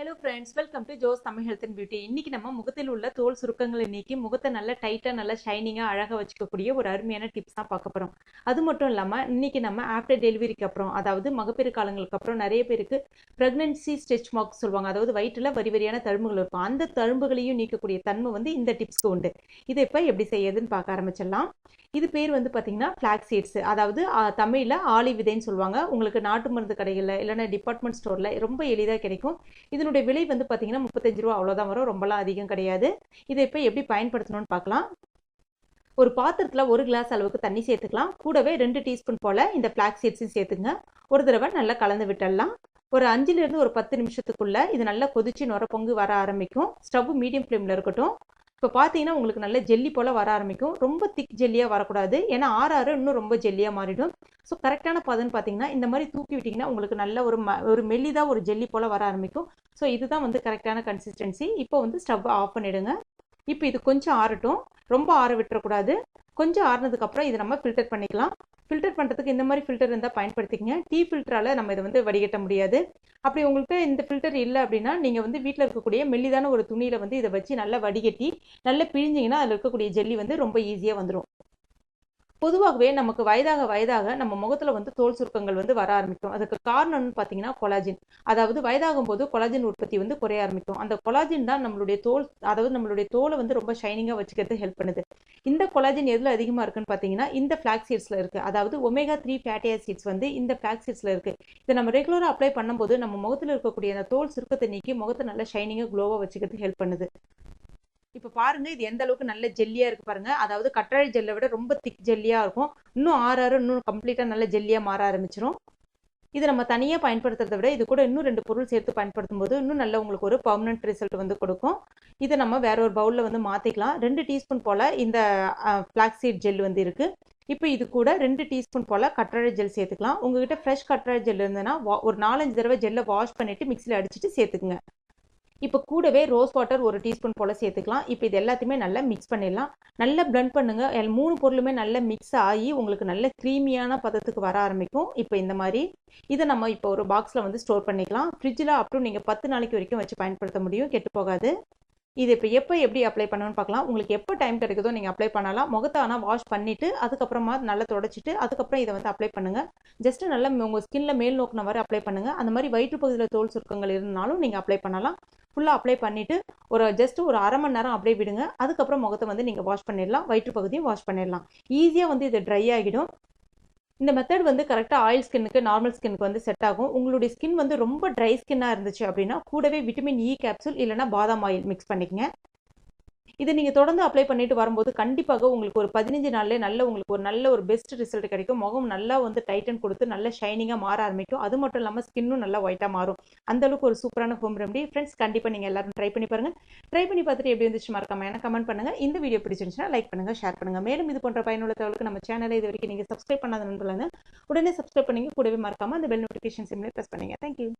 Hello friends welcome to Jo's Tamil health and beauty இன்னைக்கு நம்ம முகத்தில் உள்ள தோல் சுருக்கங்களை நீக்கி முகத்தை நல்லா டைட்டாக நல்ல ஷைனிங்காக அழகாக வச்சுக்கக்கூடிய ஒரு அருமையான டிப்ஸ் தான் பார்க்க போகிறோம் அது மட்டும் இல்லாமல் இன்னைக்கு நம்ம ஆஃப்டர் டெலிவரிக்கு அப்புறம் அதாவது மகப்பேறு காலங்களுக்கு அப்புறம் நிறைய பேருக்கு ப்ரெக்னன்சி ஸ்டெச் மார்க்ஸ் சொல்லுவாங்க. அதாவது வயிற்றில் வரி வரியான தழும்புகள் இருக்கும். அந்த தழும்புகளையும் நீக்கக்கூடிய தன்மை வந்து இந்த டிப்ஸ்க்கு உண்டு. இதை இப்போ எப்படி செய்யறதுன்னு பார்க்க ஆரம்பிச்சிடலாம். இது பேர் வந்து பார்த்தீங்கன்னா ஃப்ளாக் சீட்ஸ் அதாவது தமிழில் ஆலி விதைன்னு சொல்லுவாங்க. உங்களுக்கு நாட்டு மருந்து கடைகளில் இல்லைன்னா டிபார்ட்மெண்ட் ஸ்டோரில் ரொம்ப எளிதாக கிடைக்கும். இதனுடைய விலை வந்து பார்த்தீங்கன்னா முப்பத்தஞ்சு ரூபா அவ்வளோதான் வரும். ரொம்பலாம் அதிகம் கிடையாது. இதை இப்போ எப்படி பயன்படுத்தணும்னு பார்க்கலாம் ஒரு பாத்திரத்தில் ஒரு கிளாஸ் அளவுக்கு தண்ணி சேர்த்துக்கலாம். கூடவே ரெண்டு டீஸ்பூன் போல் இந்த ஃப்ளாக் சீட்ஸையும் சேர்த்துங்க. ஒரு தடவை நல்லா கலந்து விட்டுடலாம். ஒரு அஞ்சுலேருந்து ஒரு பத்து நிமிஷத்துக்குள்ள இது நல்லா கொதிச்சு நுர பொங்கு வர ஆரம்பிக்கும். ஸ்டவ் மீடியம் ஃப்ளேமில் இருக்கட்டும். இப்போ பார்த்தீங்கன்னா உங்களுக்கு நல்ல ஜெல்லி போல் வர ஆரம்பிக்கும். ரொம்ப திக் ஜெல்லியாக வரக்கூடாது. ஏன்னா ஆறு ஆறு இன்னும் ரொம்ப ஜெல்லியாக மாறிடும். ஸோ கரெக்டான பதன்னு பார்த்தீங்கன்னா இந்த மாதிரி தூக்கி விட்டிங்கன்னா உங்களுக்கு நல்ல ஒரு ம ஒரு மெல்லிதாக ஒரு ஜெல்லி போல் வர ஆரம்பிக்கும். ஸோ இதுதான் வந்து கரெக்டான கன்சிஸ்டன்சி இப்போ வந்து ஸ்டவ் ஆஃப் பண்ணிவிடுங்க இப்போ இது கொஞ்சம் ஆறட்டும். ரொம்ப ஆற விட்டுறக்கூடாது. கொஞ்சம் ஆறுனதுக்கப்புறம் இதை நம்ம ஃபில்டர் பண்ணிக்கலாம். ஃபில்டர் பண்ணுறதுக்கு இந்த மாதிரி ஃபில்டர் இருந்தால் பயன்படுத்திக்கங்க. டீ ஃபில்டரால் நம்ம இதை வந்து வடிகட்ட முடியாது. அப்படி உங்கள்கிட்ட இந்த ஃபில்டர் இல்லை அப்படின்னா நீங்கள் வந்து வீட்டில் இருக்கக்கூடிய மெல்லிதான ஒரு துணியில் வந்து இதை வச்சு நல்லா வடிகட்டி நல்லா பிழிஞ்சிங்கன்னா அதில் இருக்கக்கூடிய ஜெல்லி வந்து ரொம்ப ஈஸியாக வந்துடும் பொதுவாகவே நமக்கு வயதாக வயதாக நம்ம முகத்தில் வந்து தோல் சுருக்கங்கள் வந்து வர ஆரம்பிக்கும். அதுக்கு காரணம்னு பார்த்தீங்கன்னா கொலாஜின். அதாவது வயதாகும் போது கொலாஜின் உற்பத்தி வந்து குறைய ஆரம்பிக்கும். அந்த கொலாஜின் தான் நம்மளுடைய தோல் அதாவது நம்மளுடைய தோலை வந்து ரொம்ப ஷைனிங்காக வச்சுக்கிறது ஹெல்ப் பண்ணுது. இந்த கொலாஜின் எதில் அதிகமாக இருக்குன்னு பார்த்தீங்கன்னா இந்த ஃப்ளாக் சீட்ஸில் இருக்குது அதாவது ஒமேகா த்ரீ ஃபேட்டி ஆசிட்ஸ் வந்து இந்த ஃப்ளாக் சீட்ஸில் இருக்குது இதை நம்ம ரெகுலராக அப்ளை பண்ணும்போது நம்ம முகத்தில் இருக்கக்கூடிய அந்த தோல் சுருக்கத்தை நீக்கி முகத்தை நல்லா ஷைனிங்காக க்ளோவாக வச்சுக்கிறது ஹெல்ப் பண்ணுது. இப்போ பாருங்க இது எந்த அளவுக்கு நல்ல ஜெல்லியா இருக்கு பாருங்க. அதாவது கற்றாழை ஜெல்லை விட ரொம்ப திக் ஜெல்லியா இருக்கும். இன்னும் ஆறு ஆறு இன்னும் கம்ப்ளீட்டா நல்ல ஜெல்லியா மாற ஆரம்பிச்சிரும். இது நம்ம தனியாக பயன்படுத்துறதை விட இது கூட இன்னும் ரெண்டு பொருள் சேர்த்து பயன்படுத்தும் போது இன்னும் நல்ல உங்களுக்கு ஒரு பர்மனன்ட் ரிசல்ட் வந்து கொடுக்கும். இதை நம்ம வேற ஒரு பவுலில் வந்து மாற்றிக்கலாம் ரெண்டு டீஸ்பூன் போல் இந்த ஃப்ளாக் சீட் ஜெல் வந்து இருக்குது இப்போ இது கூட ரெண்டு டீஸ்பூன் போல் கற்றாழை ஜெல் சேர்த்துக்கலாம். உங்ககிட்ட ஃப்ரெஷ் கற்றாழை ஜெல் இருந்ததுன்னா ஒரு நாலஞ்சு தடவை ஜெல்லை வாஷ் பண்ணிவிட்டு மிக்சியில் அடிச்சுட்டு சேர்த்துக்குங்க. இப்போ கூடவே ரோஸ் வாட்டர் ஒரு டீஸ்பூன் போல் சேர்த்துக்கலாம். இப்போ இது எல்லாத்தையுமே நல்லா மிக்ஸ் பண்ணிடலாம். நல்லா பிளண்ட் பண்ணுங்கள் மூணு பொருளுமே நல்லா மிக்ஸ் ஆகி உங்களுக்கு நல்ல க்ரீமியான பதத்துக்கு வர ஆரம்பிக்கும். இப்போ இந்த மாதிரி இதை நம்ம இப்போ ஒரு பாக்ஸில் வந்து ஸ்டோர் பண்ணிக்கலாம். ஃப்ரிட்ஜில் அப்புறம் நீங்கள் பத்து நாளைக்கு வரைக்கும் வச்சு பயன்படுத்த முடியும். கெட்டு போகாது. இது இப்போ எப்போ எப்படி அப்ளை பண்ணணும்னு பார்க்கலாம். உங்களுக்கு எப்போ டைம் கிடைக்குதோ நீங்கள் அப்ளை பண்ணலாம். முகத்தை ஆனால் வாஷ் பண்ணிவிட்டு அதுக்கப்புறமா நல்லா தொடச்சிட்டு அதுக்கப்புறம் இதை வந்து அப்ளை பண்ணுங்கள் ஜஸ்ட் நல்லா உங்கள் ஸ்கின்ல மேல் நோக்கின மாதிரி அப்ளை பண்ணுங்கள் அந்த மாதிரி வயிற்று பகுதியில் தோல் சுருக்கங்கள் இருந்தாலும் நீங்கள் அப்ளை பண்ணலாம். ஃபுல்லாக அப்ளை பண்ணிவிட்டு ஒரு ஜஸ்ட் ஒரு அரை மணி நேரம் அப்படியே விடுங்க. அதுக்கப்புறம் முகத்தை வந்து நீங்கள் வாஷ் பண்ணிடலாம். வயிற்று பகுதியும் வாஷ் பண்ணிடலாம். ஈஸியாக வந்து இது ட்ரை ஆகிடும். இந்த மெத்தட் வந்து கரெக்டாக ஆயில் ஸ்கின்னுக்கு நார்மல் ஸ்கின்னுக்கு வந்து செட் ஆகும். உங்களுடைய ஸ்கின் வந்து ரொம்ப ட்ரை ஸ்கின்னாக இருந்துச்சு அப்படின்னா கூடவே விட்டமின் இ கேப்சூல் இல்லைனா பாதாம் ஆயில் மிக்ஸ் பண்ணிக்கங்க. இதை நீங்கள் தொடர்ந்து அப்ளை பண்ணிட்டு வரும்போது கண்டிப்பாக உங்களுக்கு ஒரு பதினஞ்சு நாள்லேயே நல்ல உங்களுக்கு ஒரு நல்ல ஒரு பெஸ்ட் ரிசல்ட் கிடைக்கும். முகம் நல்லா வந்து டைட்டன் கொடுத்து நல்ல ஷைனிங்காக மாற ஆரம்பிக்கும். அது மட்டும் இல்லாமல் ஸ்கின்னும் நல்லா ஒயிட்டாக மாறும். அந்தளவுக்கு ஒரு சூப்பரான ஹோம் ரெமடி ஃப்ரெண்ட்ஸ் கண்டிப்பாக நீங்கள் எல்லாரும் ட்ரை பண்ணி பாருங்கள் ட்ரை பண்ணி பார்த்துட்டு எப்படி இருந்துச்சு மறக்காம எனக்கு கமெண்ட் பண்ணுங்கள் இந்த வீடியோ பிடிச்சிருந்துச்சுன்னா லைக் பண்ணுங்கள் ஷேர் பண்ணுங்கள் மேலும் இது போன்ற பயனுள்ள தகவலுக்கு நம்ம சேனலை இது வரைக்கும் நீங்கள் சப்ஸ்கிரைப் பண்ணாத நண்பர்கள் உடனே சப்ஸ்கிரைப் பண்ணிங்க. கூடவே மறக்காமல் அந்த பெல் நோட்டிஃபிகேஷன் சிம்லேயே ப்ரெஸ் பண்ணுங்கள் தேங்க்யூ